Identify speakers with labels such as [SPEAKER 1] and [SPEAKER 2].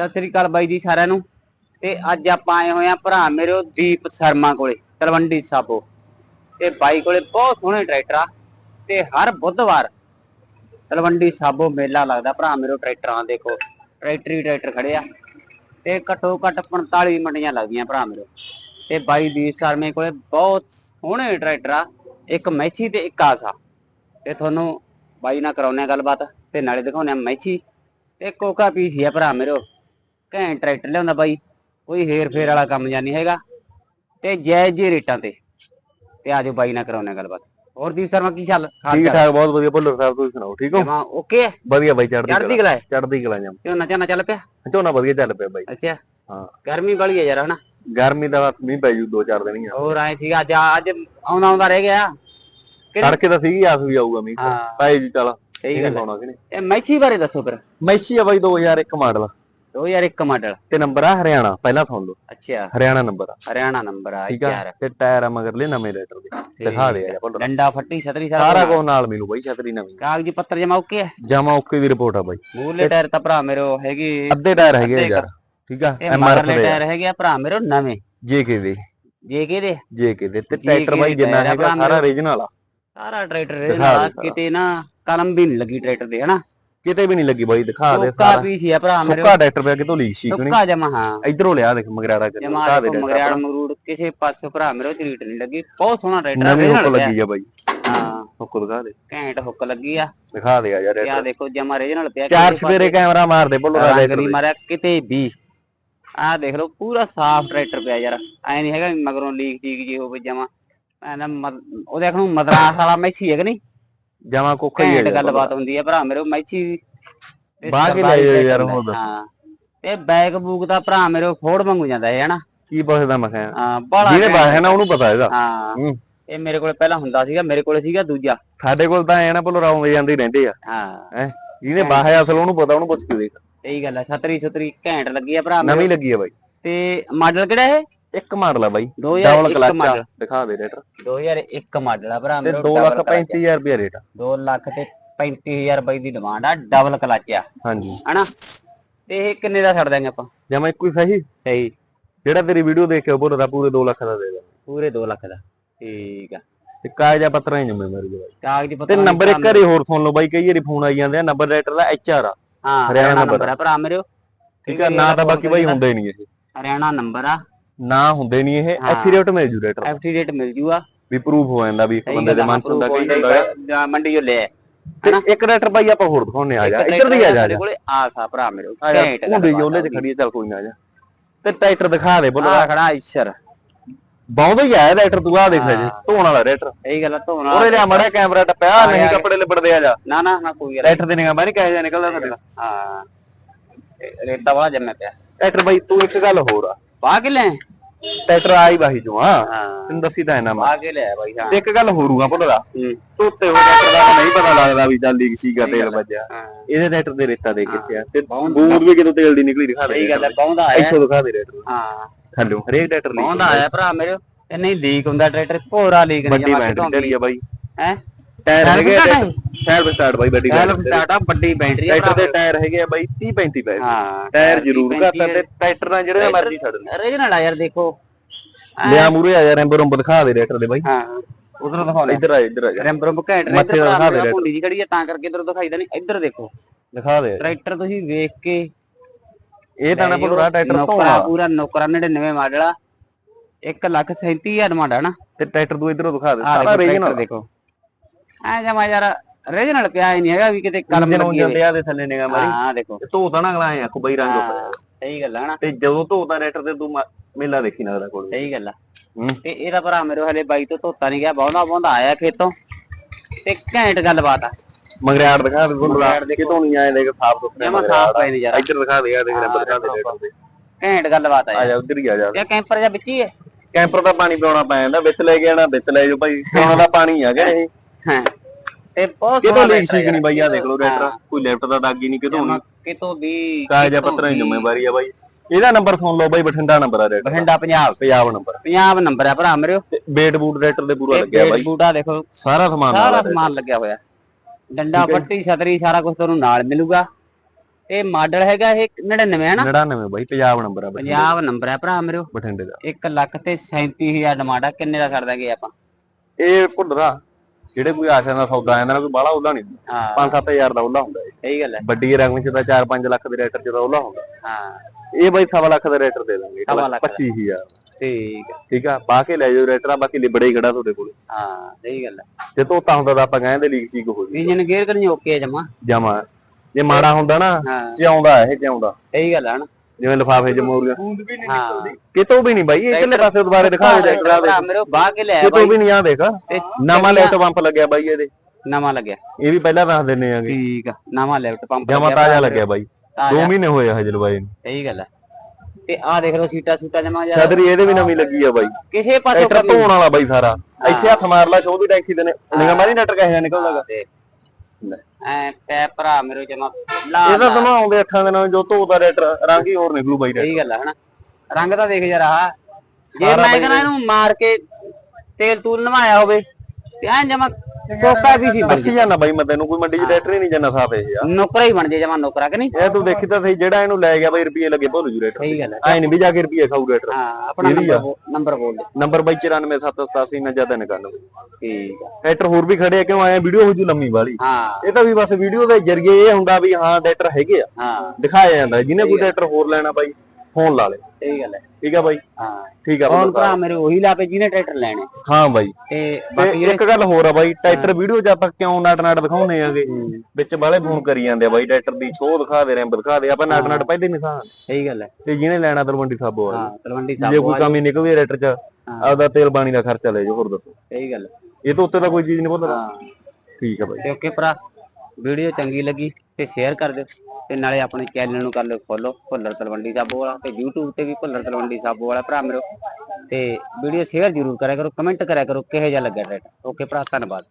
[SPEAKER 1] ਸਤਿ ਸ੍ਰੀ ਅਕਾਲ ਬਾਈ ਜੀ ਸਾਰਿਆਂ ਨੂੰ। ਤੇ ਅੱਜ ਆਪਾਂ ਆਏ ਹੋਏ ਆ ਭਰਾ ਮੇਰੇ ਦੀਪ ਸ਼ਰਮਾ ਕੋਲੇ, ਤਲਵੰਡੀ ਸਾਬੋ। ਤੇ ਬਾਈ ਕੋਲੇ ਬਹੁਤ ਸੋਹਣੇ ਟਰੈਕਟਰ ਆ, ਤੇ ਹਰ ਬੁੱਧਵਾਰ ਤਲਵੰਡੀ ਸਾਬੋ ਮੇਲਾ ਲੱਗਦਾ ਭਰਾ ਮੇਰੇ ਟਰੈਕਟਰਾਂ ਦੇਖੋ। ਟਰੈਕਟਰ ਹੀ ਟਰੈਕਟਰ ਖੜੇ ਆ। ਤੇ ਘੱਟੋ ਘੱਟ 45 ਮੰਡੀਆਂ ਲੱਗਦੀਆਂ ਭਰਾ ਮੇਰੇ ਤੇ ਬਾਈ ਦੀਪ ਸ਼ਰਮੇ ਕੋਲੇ ਬਹੁਤ ਸੋਹਣੇ ਟਰੈਕਟਰ ਆ, ਇੱਕ ਮੈਚੀ ਤੇ ਇੱਕ ਆਸਾ। ਤੇ ਤੁਹਾਨੂੰ ਬਾਈ ਨਾਲ ਕਰਾਉਣੇ ਆ ਗੱਲਬਾਤ, ਤੇ ਨਾਲੇ ਦਿਖਾਉਣੇ ਆ ਮੈਚੀ। ਤੇ ਕੋਕਾ ਪੀਸ ਹੀ ਆ ਭਰਾ ਮੇਰੋ ਘੈਂਟ ਟਰੈਕਟਰ ਲਿਆਉਂਦਾ ਬਾਈ ਕੋਈ ਹੇਰ ਫੇਰ ਵਾਲਾ ਕੰਮ ਜਾਂ ਨਹੀਂ ਹੈਗਾ। ਤੇ ਜਾਇਜ਼ ਜਿਹੇ ਰੇਟਾਂ ਤੇ ਤੇ ਆਜੋ ਬਾਈ ਨਾਲ ਕਰਾਉਣੇ ਗੱਲਬਾਤ। ਹੋਰ ਦੀਪ ਸ਼ਰਮਾ ਕੀ ਚੱਲ?
[SPEAKER 2] ਠੀਕ ਠਾਕ ਬਹੁਤ ਵਧੀਆ। ਭੁੱਲਰ ਸਾਹਿਬ ਤੁਸੀਂ ਸੁਣਾਓ ਠੀਕ ਹੋ?
[SPEAKER 1] ਜਮਾ ਓਕੇ ਹੈ?
[SPEAKER 2] ਵਧੀਆ ਬਾਈ ਚੜਦੀ
[SPEAKER 1] ਚੜਦੀ
[SPEAKER 2] ਕਲਾ।
[SPEAKER 1] ਹੈ?
[SPEAKER 2] ਚੜਦੀ ਕਲਾ ਜਮ
[SPEAKER 1] ਝੋਨਾ ਝਾਨਾ ਚੱਲ ਪਿਆ?
[SPEAKER 2] ਝੋਨਾ ਵਧੀਆ ਚੱਲ ਪਿਆ ਬਾਈ।
[SPEAKER 1] ਅੱਛਾ।
[SPEAKER 2] ਹਾਂ।
[SPEAKER 1] ਗਰਮੀ ਬੜੀ ਹੈ ਯਾਰ ਹਨਾ?
[SPEAKER 2] ਗਰਮੀ ਦਾ ਬਸ ਮੀਂਹ ਪੈ ਜੂ ਦੋ ਚਾਰ ਦਿਨ ਹੀ ਆ।
[SPEAKER 1] ਹੋਰ ਆਏ ਸੀਗਾ ਅੱਜ ਅੱਜ ਆਉਂਦਾ ਆਉਂਦਾ ਰਹਿ ਗਿਆ।
[SPEAKER 2] ਤੜਕੇ ਤਾਂ ਸੀਗੀ ਆਸ ਵੀ ਆਊਗਾ ਮੀਂਹ।
[SPEAKER 1] ਹਾਂ।
[SPEAKER 2] ਪਾਏ ਜੀ ਚੱਲ।
[SPEAKER 1] ਸਹੀ ਗੱਲ ਹੈ।
[SPEAKER 2] ਪਾਉਣਾ ਕਿ ਨਹੀਂ?
[SPEAKER 1] ਇਹ ਮੈਚੀ ਬਾਰੇ ਦੱਸੋ ਫਿਰ।
[SPEAKER 2] ਮੈਸੀ ਆ ਬਾਈ 2001 ਮਾਡਲ।
[SPEAKER 1] 2001 ਮਾਡਲ
[SPEAKER 2] ਤੇ ਨੰਬਰ ਆ ਹਰਿਆਣਾ ਪਹਿਲਾਂ ਸੁਣ ਲਓ।
[SPEAKER 1] ਅੱਛਾ।
[SPEAKER 2] ਹਰਿਆਣਾ ਨੰਬਰ ਆ।
[SPEAKER 1] ਹਰਿਆਣਾ ਨੰਬਰ ਆ
[SPEAKER 2] ਠੀਕ ਆ?
[SPEAKER 1] ਯਾਰ।
[SPEAKER 2] ਤੇ ਟਾਇਰ ਆ ਮਗਰਲੇ ਨਵੇਂ ਲੈਟਰ ਦੇ। ਦਿਖਾ ਦੇ ਆ ਭੁੱਲਰ
[SPEAKER 1] ਡੰਡਾ ਫੱਟੀ ਛਤਰੀ
[SPEAKER 2] ਸਾਰਾ
[SPEAKER 1] ਸਾਰਾ
[SPEAKER 2] ਕੋ ਨਾਲ ਮਿਲੂ ਬਾਈ ਛਤਰੀ ਨਵੀਂ।
[SPEAKER 1] ਕਾਗਜ਼ੀ ਪੱਤਰ ਜਮਾ ਓਕੇ ਹੈ
[SPEAKER 2] ਜਮਾ ਓਕੇ ਦੀ ਰਿਪੋਰਟ ਆ ਬਾਈ।
[SPEAKER 1] ਮੂਲੇ ਟਾਇਰ ਤਾਂ ਭਰਾ ਮੇਰੇ ਹੈਗੇ।
[SPEAKER 2] ਅੱਧੇ ਟਾਇਰ ਹੈਗੇ ਆ ਯਾਰ। ਠੀਕ ਆ? ਐਮ ਆਰ ਦੇ
[SPEAKER 1] ਟਾਇਰ ਹੈਗੇ ਆ ਭਰਾ ਮੇਰੇ ਨਵੇਂ।
[SPEAKER 2] ਜੇਕੇ ਦੇ।
[SPEAKER 1] ਜੇ ਕਿਹਦੇ
[SPEAKER 2] ਜੇਕੇ ਦੇ। ਤੇ ਟਰੈਕਟਰ ਬਾਈ
[SPEAKER 1] ਦੇ
[SPEAKER 2] ਜਿੰਨਾ
[SPEAKER 1] ਆ
[SPEAKER 2] ਹੈਗਾ ਸਾਰਾ। ਰੀਜਨਲ ਆ।
[SPEAKER 1] ਸਾਰਾ ਟਰੈਕਟਰ
[SPEAKER 2] ਦੇ ਸਾਰਾ।
[SPEAKER 1] ਕਿਤੇ ਨਾ ਕਲਮ ਵੀ ਨਹੀਂ ਲੱਗੀ ਟਰੈਕਟਰ ਦੇ ਹਨਾ?
[SPEAKER 2] ਕਿਤੇ ਵੀ ਨਹੀਂ ਲੱਗੀ ਬਾਈ ਦਿਖਾ ਦੇ
[SPEAKER 1] ਸੁੱਕਾ
[SPEAKER 2] ਸਾਰਾ।
[SPEAKER 1] ਪੀਸ ਹੀ ਆ ਭਰਾ ਮੇਰੇ
[SPEAKER 2] ਸੁੱਕਾ ਟਰੈਕਟਰ ਪਿਆ ਕਿਤੋਂ ਲੀਕ ਸੀ
[SPEAKER 1] ਸੁੱਕਾ ਜਮਾ ਹਾਂ।
[SPEAKER 2] ਇਧਰੋਂ ਲਿਆ ਦੇਖ ਮਗਰਾੜਾ ਕਰ
[SPEAKER 1] ਜਮਾ
[SPEAKER 2] ਦੇ
[SPEAKER 1] ਮਗਰਿਆੜ ਮਰੂੜ ਕਿਸੇ ਪਾਸੇ ਭਰਾ ਮੇਰੇ ਉਹ ਰੀਟ ਨਹੀਂ ਲੱਗੀ। ਬਹੁਤ ਸੋਹਣਾ ਟਰੈਕਟਰ ਆ
[SPEAKER 2] ਨਵੀਂ ਹੁੱਕ। ਲੱਗੀ ਆ ਬਾਈ।
[SPEAKER 1] ਹਾਂ।
[SPEAKER 2] ਹੁੱਕ ਦਿਖਾ ਦੇ।
[SPEAKER 1] ਘੈਂਟ ਹੁੱਕ ਲੱਗੀ ਆ।
[SPEAKER 2] ਦਿਖਾ ਦੇ ਆ ਯਾਰ
[SPEAKER 1] ਆ ਦੇਖੋ ਜਮਾ ਰੀਜਨਲ ਪਿਆ
[SPEAKER 2] ਚਾਰ ਸਵੇਰੇ ਕੈਮਰਾ ਮਾਰ ਦੇ ਬੋਲੋ
[SPEAKER 1] ਨਹੀਂ
[SPEAKER 2] ਦੇ।
[SPEAKER 1] ਮਾਰਿਆ ਕਿਤੇ ਵੀ। ਆਹ ਦੇਖ ਲਓ ਪੂਰਾ ਸਾਫ਼ ਟਰੈਕਟਰ ਪਿਆ ਯਾਰ। ਐ ਨਹੀਂ ਹੈਗਾ ਵੀ ਮਗਰੋਂ ਲੀਕ ਚੀਕ ਜੀ ਹੋਵੇ ਜਮਾ। ਐਨਾ ਉਹ ਦੇਖ ਨੂੰ ਮਦਰਾਸ ਵਾਲਾ ਮੈਸੀ ਹੈ ਕਿ ਨਹੀਂ?
[SPEAKER 2] ਜਮਾ ਕੋਖਾ ਹੀ ਹੈ
[SPEAKER 1] ਗੱਲਬਾਤ ਹੁੰਦੀ ਹੈ ਭਰਾ ਮੇਰੇ ਤੇ
[SPEAKER 2] ਬਾਹਰ
[SPEAKER 1] ਸਰਦਾਰੀ
[SPEAKER 2] ਲੈ ਜਾਓ ਯਾਰ
[SPEAKER 1] ਟਰੈਕਟਰ
[SPEAKER 2] ਹੋਰ ਦੱਸ।
[SPEAKER 1] ਹਾਂ। ਤੇ ਬੈਕ ਬੂਕ ਦਾ ਭਰਾ ਮੇਰੇ ਫੋੜ ਮੰਗੂ ਜਾਂਦਾ ਹੈ ਹਨਾ?
[SPEAKER 2] ਕੀ ਪੁੱਛਦਾ ਮੈਂ
[SPEAKER 1] ਹਾਂ ਬੜਾ
[SPEAKER 2] ਜਿਹਨੇ ਬਾਹਰ ਨਾ ਉਹਨੂੰ ਪਤਾ ਹੈਗਾ
[SPEAKER 1] ਹਾਂ।
[SPEAKER 2] ਹੂੰ।
[SPEAKER 1] ਇਹ ਮੇਰੇ ਕੋਲੇ ਪਹਿਲਾਂ ਹੁੰਦਾ ਸੀਗਾ ਮੇਰੇ ਕੋਲੇ ਸੀਗਾ ਦੂਜਾ।
[SPEAKER 2] ਸਾਡੇ ਕੋਲ ਤਾਂ ਐ ਨਾ ਬੋਲੋ ਆਉਂਦੇ ਜਾਂਦੇ ਹੀ ਰਹਿੰਦੇ ਆ।
[SPEAKER 1] ਹਾਂ।
[SPEAKER 2] ਜਿਹਨੇ ਬਾਹਰ ਅਸਲ ਉਹਨੂੰ ਪਤਾ ਉਹਨੂੰ ਪੁੱਛ ਕੇ ਦੇਖ।
[SPEAKER 1] ਸਹੀ ਗੱਲ ਹੈ ਛਤਰੀ ਛਤਰੀ ਘੈਂਟ ਲੱਗੀ ਆ ਭਰਾ ਮੇਰੇ
[SPEAKER 2] ਨਵੀਂ ਲੱਗੀ ਆ ਬਾਈ।
[SPEAKER 1] ਤੇ ਮਾਡਲ ਕਿਹੜਾ ਇਹ?
[SPEAKER 2] ਇੱਕ ਮਾਡਲ ਆ ਬਾਈ
[SPEAKER 1] 2001
[SPEAKER 2] ਡਬਲ ਕਲਚ
[SPEAKER 1] ਮਾਡਲ।
[SPEAKER 2] ਦਿਖਾ ਦੇ ਟਰੈਕਟਰ
[SPEAKER 1] 2001 ਮਾਡਲ ਆ ਭਰਾ
[SPEAKER 2] ਤੇ
[SPEAKER 1] ਮੇਰੇ
[SPEAKER 2] 2 ਲੱਖ 35000 ਰੁਪਏ ਰੇਟ ਆ।
[SPEAKER 1] 2 ਲੱਖ ਤੇ 35000 ਰੁਪਏ ਦੀ ਡਿਮਾਂਡ ਆ ਡਬਲ ਕਲਚ ਆ।
[SPEAKER 2] ਹਾਂਜੀ।
[SPEAKER 1] ਹਨਾ? ਤੇ ਇਹ ਕਿੰਨੇ ਦਾ ਛੱਡ ਦਾਂਗੇ ਆਪਾਂ?
[SPEAKER 2] ਜਮਾ ਇੱਕੋ ਹੀ ਸਹੀ
[SPEAKER 1] ਸਹੀ।
[SPEAKER 2] ਜਿਹੜਾ ਤੇਰੀ ਵੀਡੀਓ ਦੇਖ ਕੇ ਬੋਲਦਾ ਪੂਰੇ 2 ਲੱਖ ਦਾ ਦੇ ਦੇ।
[SPEAKER 1] ਪੂਰੇ 2 ਲੱਖ ਦਾ। ਠੀਕ ਆ।
[SPEAKER 2] ਤੇ ਕਾਗਜ਼ਾ ਪੱਤਰਾਂ ਹੀ ਜੰਮੇ ਮੇਰੇ ਬਾਈ
[SPEAKER 1] ਕਾਗਜ਼
[SPEAKER 2] ਤੇ
[SPEAKER 1] ਪੱਤਰ
[SPEAKER 2] ਨੰਬਰ ਇੱਕ ਵਾਰੀ ਹੋਰ ਸੁਣ ਲਓ ਬਾਈ ਕਈ ਵਾਰੀ ਫੋਨ ਆਈ ਜਾਂਦੇ ਆ ਨੰਬਰ ਰਾਈਟਰ ਦਾ ਐਚਆਰ ਆ।
[SPEAKER 1] ਹਾਂ
[SPEAKER 2] ਹਰਿਆਣਾ
[SPEAKER 1] ਹਰਿਆਣਾ
[SPEAKER 2] number
[SPEAKER 1] ਨੰਬਰ ਆ ਭਰਾ ਮੇਰੇ
[SPEAKER 2] ਠੀਕ ਆ ਨਾ ਤਾਂ ਬਾਕੀ ਬਾਈ ਹੁੰਦੇ ਨਹੀਂ ਇਹ।
[SPEAKER 1] ਹਰਿਆਣਾ ਨੰਬਰ ਆ।
[SPEAKER 2] ਨਾ ਹੁੰਦੇ ਨਹੀਂ ਇਹ
[SPEAKER 1] ਹਾਂ।
[SPEAKER 2] ਐਫੀਰੇਟ ਮਿਲ ਜੂ ਰੇਟਰ
[SPEAKER 1] ਐਫਟੀ ਰੇਟ ਮਿਲ ਜੂਗਾ।
[SPEAKER 2] ਵੀ ਪ੍ਰੂਫ ਹੋ ਜਾਂਦਾ ਵੀ ਇੱਕ ਬੰਦੇ ਦੇ
[SPEAKER 1] ਆ,
[SPEAKER 2] ਮਨ ਚ ਹੁੰਦਾ ਕਈ ਹੁੰਦਾ ਹੈ।
[SPEAKER 1] ਜਾਂ ਮੰਡੀ ਜੋ ਲੈ
[SPEAKER 2] ਤੇ ਇੱਕ ਰੇਟਰ ਬਾਈ ਆਪਾਂ ਹੋਰ ਦਿਖਾਉਣੇ ਆ ਜਾ ਇੱਧਰ ਦੀ ਆ ਜਾ
[SPEAKER 1] ਮੇਰੇ ਕੋਲੇ ਆਸ ਆ ਭਰਾ ਮੇਰੇ
[SPEAKER 2] ਆ ਜਾ
[SPEAKER 1] ਘੈਂਟ
[SPEAKER 2] ਹੁੰਦੇ
[SPEAKER 1] ਗੱਲਬਾਤ
[SPEAKER 2] ਜੋਲੇ
[SPEAKER 1] ਆ
[SPEAKER 2] ਚ ਖੜੀ ਆ, ਚੱਲ ਕੋਈ ਨਾ ਆ ਜਾ। ਤੇ ਟਰੈਕਟਰ ਦਿਖਾ ਦੇ ਬੋਲੋ
[SPEAKER 1] ਆ ਖੜਾ ਇਸ਼ਰ
[SPEAKER 2] ਬਹੁਤ ਹੀ ਆਇਆ ਰੇਟਰ ਤੂੰ ਆ ਦੇਖ ਲੈ ਜੀ। ਧੋਣ ਵਾਲਾ ਰੇਟਰ
[SPEAKER 1] ਇਹੀ ਗੱਲ ਆ ਧੋਣ
[SPEAKER 2] ਉਹਦੇ ਲਿਆ ਮੜਾ ਕੈਮਰਾ ਟੱਪਿਆ
[SPEAKER 1] ਆ
[SPEAKER 2] ਨਹੀਂ। ਕੱਪੜੇ ਲਿਬੜਦੇ ਆ ਜਾ।
[SPEAKER 1] ਨਾ ਨਾ ਨਾ ਕੋਈ ਗੱਲ ਨੀ।
[SPEAKER 2] ਰੇਟਰ ਦੇ ਨਿਗਾ ਮੈਂ ਨਹੀਂ ਕਹਿ ਜਾ ਨਿਕਲਦਾ ਸਾਡੇ ਨਾਲ।
[SPEAKER 1] ਹਾਂ। ਰੇਤਾ ਵਾਲਾ ਜੰਮਿਆ ਪਿਆ।
[SPEAKER 2] ਟਰੈਕਟਰ ਬਾਈ ਤੂੰ ਇੱਕ ਗੱਲ ਹੋਰ ਆ।
[SPEAKER 1] ਪਾ ਕੇ ਲੈ।
[SPEAKER 2] ਟਰੈਕਟਰ ਆਈ ਬਾਹੀ ਆ
[SPEAKER 1] ਹਾਂ।
[SPEAKER 2] ਤੈਨੂੰ ਦੱਸੀ ਤਾਂ ਇਹਨਾਂ ਮੈਂ।
[SPEAKER 1] ਪਾ ਕੇ ਲੈ ਬਾਈ ਹਾਂ।
[SPEAKER 2] ਇੱਕ ਗੱਲ ਹੋਰੂਗਾ ਭੁੱਲਦਾ
[SPEAKER 1] ਹੂੰ।
[SPEAKER 2] ਧੋਤੇ ਹੋ ਟਰੈਕਟਰ ਦਾ ਨਹੀਂ ਪਤਾ ਲੱਗਦਾ ਵੀ ਚੱਲ ਲੀਕ ਸੀਗਾ ਤੇਲ। ਵੱਜਿਆ।
[SPEAKER 1] ਹਾਂ।
[SPEAKER 2] ਇਹਦੇ ਟਰੈਕਟਰ ਦੇ ਰੇਤਾ ਦੇ ਕਿੱਥੇ ਆ ਤੇ ਬੂਦ ਵੀ ਕਿਤੋਂ ਤੇਲ ਦੀ ਨਿਕਲੀ ਦਿਖਾ ਦੇ
[SPEAKER 1] ਸਹੀ ਗੱਲ ਹੈ ਪਾਉਂਦਾ ਆਇਆ।
[SPEAKER 2] ਇੱਥੋਂ ਦਿਖਾ ਦੇ ਰੇਟਰ
[SPEAKER 1] ਹਾਂ।
[SPEAKER 2] ਥੱਲੋਂ ਹਰੇਕ ਟਰੈਕਟਰ ਲੀਕ
[SPEAKER 1] ਪਾਉਂਦਾ ਆਇਆ ਭਰਾ ਮੇਰੇ। ਤੇ ਨਹੀਂ ਲੀਕ ਹੁੰਦਾ ਟਰੈਕਟਰ ਭੋਰਾ ਲੀਕ ਨਹੀਂ
[SPEAKER 2] ਵੱਡੀ ਬੈਟਰੀ ਤੇਰੀ ਆ। ਬਾਈ।
[SPEAKER 1] ਹੈ?
[SPEAKER 2] ਟਾਇਰ ਹੈਗੇ? ਟਾਇਰ ਸਟਾਰਟ ਬਾਈ ਵੱਡੀ
[SPEAKER 1] ਟਾਇਰ
[SPEAKER 2] ਬੈਟਰੀ
[SPEAKER 1] ਸਟਾਰਟ ਆ ਵੱਡੀ ਬੈਟਰੀ ਆ
[SPEAKER 2] ਟਰੈਕਟਰ ਦੇ ਟਾਇਰ ਹੈਗੇ ਆ ਬਾਈ 30 35 ਪੈ
[SPEAKER 1] ਹਾਂ
[SPEAKER 2] ਟਾਇਰ ਜ਼ਰੂਰ ਘੱਟ ਤੇ ਟਰੈਕਟਰ ਨਾਲ ਜਿਹੜੇ ਮਰਜ਼ੀ ਛੱਡ ਦੇ
[SPEAKER 1] ਰੀਜਨਲ ਆ ਯਾਰ ਦੇਖੋ।
[SPEAKER 2] ਲਿਆ ਮੂਰੇ ਆ ਜਾ ਰੈਂਬੋ ਰੰਬ ਦਿਖਾ ਦੇ ਰੇਟਰ ਦੇ ਬਾਈ।
[SPEAKER 1] ਹਾਂ ਉਧਰ ਦਿਖਾਉਣਾ
[SPEAKER 2] ਇੱਧਰ ਆ ਇੱਧਰ ਆ ਜਾ।
[SPEAKER 1] ਰੈਂਬਰਮ ਘੈਂਟ
[SPEAKER 2] ਦਾ
[SPEAKER 1] ਭਰਾ
[SPEAKER 2] ਦਿਖਾ ਦੇ
[SPEAKER 1] ਭੁੰਡੀ ਜੀ ਖੜੀ ਆ ਤਾਂ ਕਰਕੇ ਇਧਰ ਦਿਖਾਈਦਾ ਨਹੀਂ ਇੱਧਰ ਦੇਖੋ।
[SPEAKER 2] ਦਿਖਾ ਦੇ।
[SPEAKER 1] ਟਰੈਕਟਰ ਤੁਸੀਂ ਵੇਖ ਕੇ
[SPEAKER 2] ਇਹ ਤਾਂ ਨਾ
[SPEAKER 1] ਲੈ
[SPEAKER 2] ਪੂਰਾ ਟਰੈਕਟਰ
[SPEAKER 1] ਨੌਕਰਾ
[SPEAKER 2] ਧੋਣਾ
[SPEAKER 1] ਪੂਰਾ ਨੌਕਰਾ 99 ਮਾਡਲ ਆ। 1 ਲੱਖ 37000 ਮਾਡਲ ਨਾ।
[SPEAKER 2] ਤੇ ਟਰੈਕਟਰ ਤੂੰ ਇੱਧਰੋਂ ਦਿਖਾ ਦੇ। ਸਾਰਾ
[SPEAKER 1] ਦੇਖੋ ਟਰੈਕਟਰ
[SPEAKER 2] ਰੀਜਨਲ
[SPEAKER 1] ਦੇਖੋ। ਐ ਜਮਾ ਯਾਰ ਰੀਜਨਲ ਪਿਆ ਹੀ ਨਹੀਂ ਹੈਗਾ ਵੀ ਕਿਤੇ ਕਲਮ ਲੱਗੀ ਹੋਵੇ।
[SPEAKER 2] ਆ ਦੇ ਥੱਲੇ ਨਿਗਾ ਮਾਰੀ।
[SPEAKER 1] ਹਾਂ ਦੇਖੋ।
[SPEAKER 2] ਤੇ ਧੋਤਾ ਨਾ ਅਗਲਾ ਆਇਆ ਕੋ ਬਈ ਰੰਗ ਉੱਪਰ
[SPEAKER 1] ਸਹੀ ਗੱਲ ਆ ਨਾ।
[SPEAKER 2] ਤੇ ਜਦੋਂ ਧੋਤਾ ਰੇਟਰ ਤੇ ਤੂੰ ਮੇਲਾ ਦੇਖੀ ਨਾ ਅਗਲਾ ਕੋਲ।
[SPEAKER 1] ਸਹੀ ਗੱਲ ਆ। ਤੇ ਇਹਦਾ ਭਰਾ ਮੇਰੇ ਹਲੇ ਬਾਈ ਤੋਂ ਧੋਤਾ ਨਹੀਂ ਗਿਆ ਬਹੁੰਦਾ ਬਹੁੰਦਾ ਆਇਆ ਖੇਤੋਂ। ਤੇ ਘੈਂਟ ਗੱਲਬਾਤ ਆ।
[SPEAKER 2] ਮਗਰਿਆੜ ਦਿਖਾ ਦੇ
[SPEAKER 1] ਮਗਰਿਆੜ ਦੇਖੋ।
[SPEAKER 2] ਕਿਤੋਂ ਨਹੀਂ ਆਏ ਦੇਖ ਸਾਫ਼ ਸੁਥਰੇ
[SPEAKER 1] ਜਮਾ ਸਾਫ਼ ਪਏ ਨੇ ਯਾਰ।
[SPEAKER 2] ਇੱਧਰ ਦਿਖਾ ਦੇ ਆ ਦੇਖ
[SPEAKER 1] ਹਾਂ,
[SPEAKER 2] ਦਿਖਾ ਦੇ ਦੇ
[SPEAKER 1] ਘੈਂਟ ਗੱਲਬਾਤ ਆ
[SPEAKER 2] ਜਾ ਉੱਧਰ ਹੀ ਆ ਜਾ।
[SPEAKER 1] ਇਹ ਕੈਂਪਰ ਜਾਂ ਵਿੱਚ ਹੀ ਹੈ।
[SPEAKER 2] ਕੈਂਪਰ ਦਾ ਪਾਣੀ ਪਿਉਣਾ ਪੈ ਜਾਂਦਾ ਵਿੱਚ ਲੈ ਕੇ ਆਣਾ ਵਿੱਚ ਲੈ ਜਾਓ ਭਾਈ। ਪਿਉਣ ਦਾ ਪਾਣੀ ਆ ਗਿਆ ਇਹ
[SPEAKER 1] ਹਾਂ। ਤੇ ਬਹੁਤ
[SPEAKER 2] ਕਿਤੋਂ ਲੀਕ ਨਹੀਂ ਬਾਈ ਆ ਦੇਖ ਲਓ ਰੇਟਰ। ਕੋਈ ਲੈਫਟ ਦਾ ਦਾਗੀ ਨਹੀਂ ਕਿਤੋਂ ਨਹੀਂ।
[SPEAKER 1] ਕਿਤੋਂ ਵੀ
[SPEAKER 2] ਕਾਗਜ਼ਾ ਪੱਤਰਾਂ ਦੀ। ਜ਼ਿੰਮੇਵਾਰੀ ਆ ਬਾਈ। ਇਹਦਾ ਨੰਬਰ ਸੁਣ ਲਓ ਬਾਈ ਬਠਿੰਡਾ ਨੰਬਰ ਆ ਰੇਟਰ
[SPEAKER 1] ਬਠਿੰਡਾ ਪੰਜਾਬ।
[SPEAKER 2] ਪੰਜਾਬ ਨੰਬਰ
[SPEAKER 1] ਪੰਜਾਬ ਨੰਬਰ ਆ ਭਰਾ ਮੇਰੇ।
[SPEAKER 2] ਬੇਟ ਬੂਟ ਰੇਟਰ ਦੇ ਪੂਰਾ ਲੱਗਿਆ ਬਾਈ।
[SPEAKER 1] ਬੂਟਾ ਦੇਖੋ।
[SPEAKER 2] ਸਾਰਾ ਸਮਾਨ
[SPEAKER 1] ਸਾਰਾ
[SPEAKER 2] ਆ
[SPEAKER 1] ਸਮਾਨ ਲੱਗਿਆ ਹੋਇਆ। ਡੰਡਾ। ਪੱਟੀ ਛਤਰੀ ਸਾਰਾ ਕੁਝ ਤੁਹਾਨੂੰ ਨਾਲ ਮਿਲੂਗਾ। ਇਹ ਮਾਡਲ ਹੈਗਾ ਇਹ 99 ਹੈ ਨਾ?
[SPEAKER 2] 99 ਬਾਈ ਪੰਜਾਬ ਨੰਬਰ ਆ
[SPEAKER 1] ਪੰਜਾਬ ਨੰਬਰ ਹੈ ਭਰਾ ਮੇਰੇ।
[SPEAKER 2] ਬਠਿੰਡੇ ਦਾ।
[SPEAKER 1] 1 ਲੱਖ ਤੇ 37000 ਡਿਮਾਂਡ ਆ। ਕਿੰਨੇ ਦਾ ਛੱਡ ਦਾਂਗੇ ਆਪਾਂ?
[SPEAKER 2] ਇਹ ਭੁੱਲਰਾ ਜਿਹੜੇ ਕੋਈ ਆਸ਼ਾ ਦਾ ਸੌਦਾ ਆਇਆ ਨਾ ਕੋਈ ਬਾਹਲਾ ਉਹਦਾ ਨਹੀਂ
[SPEAKER 1] ਹਾਂ।
[SPEAKER 2] 5-7000 ਦਾ ਉਹਦਾ ਹੁੰਦਾ। ਇਹ
[SPEAKER 1] ਸਹੀ ਗੱਲ ਹੈ।
[SPEAKER 2] ਵੱਡੀ ਰੰਗ ਚ ਤਾਂ 4-5 ਲੱਖ ਦੇ ਰੇਟਰ ਚ ਤਾਂ ਉਹਦਾ ਹੁੰਦਾ।
[SPEAKER 1] ਹਾਂ।
[SPEAKER 2] ਇਹ ਬਾਈ ਸਵਾ ਲੱਖ ਦਾ ਰੇਟਰ ਦੇ ਦਾਂਗੇ
[SPEAKER 1] ਸਵਾ ਲੱਖ ਦਾ।
[SPEAKER 2] 25000
[SPEAKER 1] ਠੀਕ ਹੈ।
[SPEAKER 2] ਠੀਕ ਆ? ਪਾ ਕੇ ਲੈ ਜਾਓ ਰੇਟਰ ਆ ਬਾਕੀ ਲਿਬੜੇ ਹੀ ਖੜਾ ਤੁਹਾਡੇ ਕੋਲ।
[SPEAKER 1] ਹਾਂ ਸਹੀ ਗੱਲ ਹੈ।
[SPEAKER 2] ਜੇ ਧੋਤਾ ਹੁੰਦਾ ਤਾਂ ਆਪਾਂ ਕਹਿੰਦੇ ਲੀਕ ਚੀਕ ਹੋ ਜੀ
[SPEAKER 1] ਇੰਜਨ ਗੇਅਰ ਕਰਨੀ ਓਕੇ ਜਮਾ।
[SPEAKER 2] ਜਮਾ। ਜੇ ਮਾੜਾ ਹੁੰਦਾ ਨਾ
[SPEAKER 1] ਹਾਂ।
[SPEAKER 2] ਜਿਉਂਦਾ ਇਹ ਜਿਉਂਦਾ।
[SPEAKER 1] ਸਹੀ ਗੱਲ ਹੈ ਨਾ।
[SPEAKER 2] ਜਿਵੇਂ ਲਿਫਾਫੇ ਚ ਮੋਰੀਆਂ।
[SPEAKER 1] ਹਾਂ।
[SPEAKER 2] ਕਿਤੋਂ ਵੀ ਨਹੀਂ ਬਾਈ ਇਹ ਕਿੰਨੇ ਪਾਸੇ ਦੁਬਾਰੇ ਦਿਖਾ ਦੇ ਟਰੈਕਟਰ ਆ
[SPEAKER 1] ਮੇਰੇ ਬਾਹ ਕੇ
[SPEAKER 2] ਕਿਤੋਂ ਵੀ ਨਹੀਂ ਆ ਦੇਖ। ਨਵਾਂ ਲੈਟ ਪੰਪ ਲੱਗਿਆ ਬਾਈ ਇਹਦੇ।
[SPEAKER 1] ਨਵਾਂ ਲੱਗਿਆ।
[SPEAKER 2] ਇਹ ਵੀ ਪਹਿਲਾਂ ਦੱਸ ਦਿੰਨੇ ਆਗੇ
[SPEAKER 1] ਠੀਕ ਆ ਨਵਾਂ ਲੈਫਟ ਪੰਪ
[SPEAKER 2] ਜਮਾ ਤਾਜ਼ਾ ਲੱਗਿਆ ਬਾਈ।
[SPEAKER 1] ਤਾਜ਼ਾ।
[SPEAKER 2] 2 ਮਹੀਨੇ ਹੋਏ ਆ ਹਜੇ ਲਵਾਏ ਨੂੰ।
[SPEAKER 1] ਸਹੀ ਗੱਲ ਹੈ ਤੇ ਆਹ ਦੇਖ ਲਓ ਸੀਟਾ ਸੂਟਾ ਜਮਾ ਯਾਰ
[SPEAKER 2] ਛਤਰੀ ਇਹਦੇ ਵੀ ਨਵੀਂ ਲੱਗੀ ਆ ਬਾਈ।
[SPEAKER 1] ਕਿਸੇ ਪਾਸੋਂ
[SPEAKER 2] ਟਰੈਕਟਰ ਧੋਣ ਵਾਲਾ ਬਾਈ ਸਾਰਾ। ਇੱਥੇ ਹੱਥ ਮਾਰ ਲਾ ਸ਼ੋਅ ਦੀ ਟੈਂਕੀ ਦੇ ਨੇ ਨਿਗਾ ਮਾਰੀ ਨਾ ਟਰਕਾ ਹੈ ਨਿਕਲਦਾਗਾ
[SPEAKER 1] ਐ ਪੈ ਭਰਾ ਮੇਰੇ ਜਮਾ ਲਾ
[SPEAKER 2] ਇਹ ਤਾਂ ਤੁਹਾਨੂੰ ਆਉਂਦੇ ਅੱਠਾਂ ਦੇ ਨਾਲ ਜੋ ਧੋਦਾ ਰੇਟਰ ਰੰਗ ਹੀ ਹੋਰ ਨਿਕਲੂ ਬਾਈ
[SPEAKER 1] ਸਹੀ ਗੱਲ ਹੈ ਹਨਾ? ਰੰਗ ਤਾਂ ਦੇਖ ਯਾਰ ਆਹ। ਜੇ
[SPEAKER 2] ਸਾਰਾ
[SPEAKER 1] ਮੈਂ
[SPEAKER 2] ਬਈ
[SPEAKER 1] ਕਹਿੰਦਾ ਇਹਨੂੰ ਮਾਰ ਕੇ ਤੇਲ ਤੂਲ ਨਵਾਇਆ ਹੋਵੇ ਤੇ ਐ ਜਮਾ ਕੋਕਾ ਵੀ ਸੀ
[SPEAKER 2] ਦੱਸੀ ਜਾਣਾ ਬਾਈ ਮੈਂ ਤੈਨੂੰ ਕੋਈ ਮੰਡੀ 'ਚ ਟਰੈਕਟਰ ਹੀ ਨਹੀਂ ਜੰਨਾ ਸਾਫ਼ ਇਹ ਆ।
[SPEAKER 1] ਨੌਕਰਾ ਹੀ ਬਣ ਜੇ ਜਮਾ ਨੌਕਰਾ ਕਿ ਨਹੀਂ?
[SPEAKER 2] ਇਹ ਤੂੰ ਦੇਖੀ ਤਾਂ ਸਹੀ ਜਿਹੜਾ ਇਹਨੂੰ ਲੈ ਗਿਆ ਬਾਈ ਰੁਪਏ ਲੱਗੇ ਭੁੱਲ ਜੂ ਰੇਟਰ
[SPEAKER 1] ਸਹੀ ਗੱਲ ਹੈ।
[SPEAKER 2] ਐ ਨਹੀਂ ਵੀ ਜਾ ਕੇ ਰੁਪਏ ਖਾਊ ਰੇਟਰ।
[SPEAKER 1] ਹਾਂ ਆਪਣਾ। ਨੰਬਰ ਬੋਲ ਦੇ।
[SPEAKER 2] ਨੰਬਰ ਬਾਈ 94787 ਨਜਾ 391
[SPEAKER 1] ਠੀਕ ਆ।
[SPEAKER 2] ਟਰੈਕਟਰ ਹੋਰ ਵੀ ਖੜੇ ਆ ਕਿਉਂ ਆਏ ਵੀਡੀਓ ਹੋ ਜੂ ਲੰਮੀ ਵਾਲੀ?
[SPEAKER 1] ਹਾਂ।
[SPEAKER 2] ਇਹ ਤਾਂ ਵੀ ਬਸ ਵੀਡੀਓ ਦੇ ਜਰੀਏ ਇਹ ਹੁੰਦਾ ਵੀ ਹਾਂ ਟਰੈਕਟਰ ਹੈਗੇ ਆ।
[SPEAKER 1] ਹਾਂ।
[SPEAKER 2] ਦਿਖਾਇਆ ਜਾਂਦਾ ਜਿਹਨੇ ਕੋਈ ਟਰੈਕਟਰ ਹੋਰ ਲੈਣਾ ਬਾਈ ਫੋਨ ਲਾ ਲੇ।
[SPEAKER 1] ਸਹੀ ਗੱਲ ਹੈ।
[SPEAKER 2] ਠੀਕ ਆ ਬਾਈ?
[SPEAKER 1] ਹਾਂ।
[SPEAKER 2] ਠੀਕ ਆ
[SPEAKER 1] ਹੁਣ
[SPEAKER 2] ਬਾਈ
[SPEAKER 1] ਭਰਾ ਮੇਰੇ ਉਹੀ ਲਾਪੇ ਜਿਹਨੇ ਟਰੈਕਟਰ ਲੈਣੇ।
[SPEAKER 2] ਹਾਂ ਬਾਈ।
[SPEAKER 1] ਤੇ
[SPEAKER 2] ਤੇ
[SPEAKER 1] ਬਾਕੀ
[SPEAKER 2] ਇੱਕ ਗੱਲ ਹੋਰ ਆ ਬਾਈ ਟਰੈਕਟਰ ਵੀਡੀਓ 'ਚ ਆਪਾਂ ਕਿਉਂ ਨਟ ਨਟ ਦਿਖਾਉਨੇ ਆਗੇ ਵਿੱਚ ਬਾਲੇ ਫੋਨ ਕਰੀ ਜਾਂਦੇ ਆ ਬਾਈ ਟਰੈਕਟਰ ਦੀ ਛੋਹ ਦਿਖਾ ਦੇ ਰਹੇ ਦਿਖਾ ਦੇ ਆਪਾਂ ਨਟ ਨਟ ਪਹਿਲੇ ਨਹੀਂ ਦਿਖਾ
[SPEAKER 1] ਸਹੀ ਗੱਲ ਹੈ।
[SPEAKER 2] ਤੇ ਜਿਹਨੇ ਲੈਣਾ ਤਲਵੰਡੀ ਸਾਬੋ ਵਾਲਾ।
[SPEAKER 1] ਹਾਂ ਤਲਵੰਡੀ
[SPEAKER 2] ਜੇ
[SPEAKER 1] ਸਾਹਿਬ
[SPEAKER 2] ਕੋਈ ਕਮੀ ਨਿਕਲਦੀ ਟਰੈਕਟਰ 'ਚ ਆਪਦਾ ਤੇਲ ਪਾਣੀ ਦਾ ਖਰਚਾ ਲੈ ਜਾਓ ਹੋਰ ਦੱਸੋ।
[SPEAKER 1] ਸਹੀ ਗੱਲ ਹੈ।
[SPEAKER 2] ਇਹ ਤੋਂ ਉੱਤੇ ਤਾਂ ਕੋਈ ਚੀਜ਼ ਨਹੀਂ ਬੋਲਦਾ
[SPEAKER 1] ਹਾਂ।
[SPEAKER 2] ਠੀਕ ਆ ਬਾਈ।
[SPEAKER 1] ਤੇ ਓਕੇ ਭਰਾ ਵੀਡੀਓ ਚੰਗੀ ਲੱਗੀ ਤੇ ਸ਼ੇਅਰ ਕਰ ਦਿਓ। ਤੇ ਨਾਲੇ ਆਪਣੇ ਚੈਨਲ ਨੂੰ ਕਰ ਲਓ ਫੋਲੋ ਭੁੱਲਰ ਤਲਵੰਡੀ ਸਾਬੋ ਵਾਲਾ ਤੇ YouTube ਤੇ ਵੀ ਭੁੱਲਰ ਤਲਵੰਡੀ ਸਾਬੋ ਵਾਲਾ, ਭਰਾ ਮੇਰੇ। ਤੇ ਵੀਡੀਓ ਸ਼ੇਅਰ ਜ਼ਰੂਰ ਕਰਿਆ ਕਰੋ ਕਮੈਂਟ ਕਰਿਆ ਕਰੋ, ਕਿਹੋ ਜਿਹਾ ਲੱਗਿਆ ਰੇਟ ਓਕੇ ਭਰਾ, ਧੰਨਵਾਦ।